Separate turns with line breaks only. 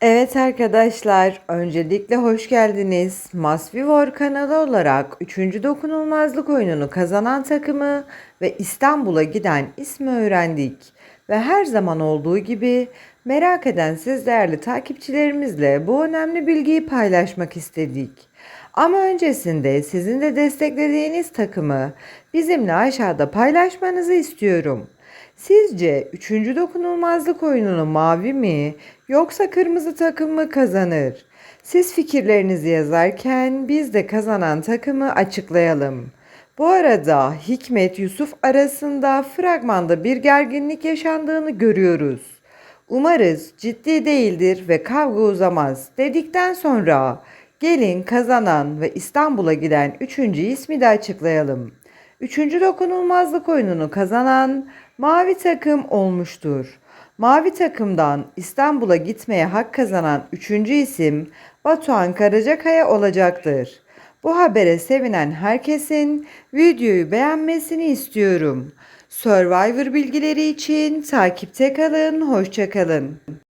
Evet arkadaşlar, öncelikle hoş geldiniz. Masvivor kanalı olarak 3. dokunulmazlık oyununu kazanan takımı ve İstanbul'a giden ismi öğrendik. Ve her zaman olduğu gibi merak eden siz değerli takipçilerimizle bu önemli bilgiyi paylaşmak istedik. Ama öncesinde sizin de desteklediğiniz takımı bizimle aşağıda paylaşmanızı istiyorum. Sizce 3. dokunulmazlık oyununu mavi mi yoksa kırmızı takım mı kazanır? Siz fikirlerinizi yazarken biz de kazanan takımı açıklayalım. Bu arada Hikmet Yusuf arasında fragmanda bir gerginlik yaşandığını görüyoruz. Umarız ciddi değildir ve kavga uzamaz dedikten sonra gelin kazanan ve İstanbul'a giden üçüncü ismi de açıklayalım. Üçüncü dokunulmazlık oyununu kazanan mavi takım olmuştur. Mavi takımdan İstanbul'a gitmeye hak kazanan üçüncü isim Batuhan Karacakaya olacaktır. Bu habere sevinen herkesin videoyu beğenmesini istiyorum. Survivor bilgileri için takipte kalın, hoşça kalın.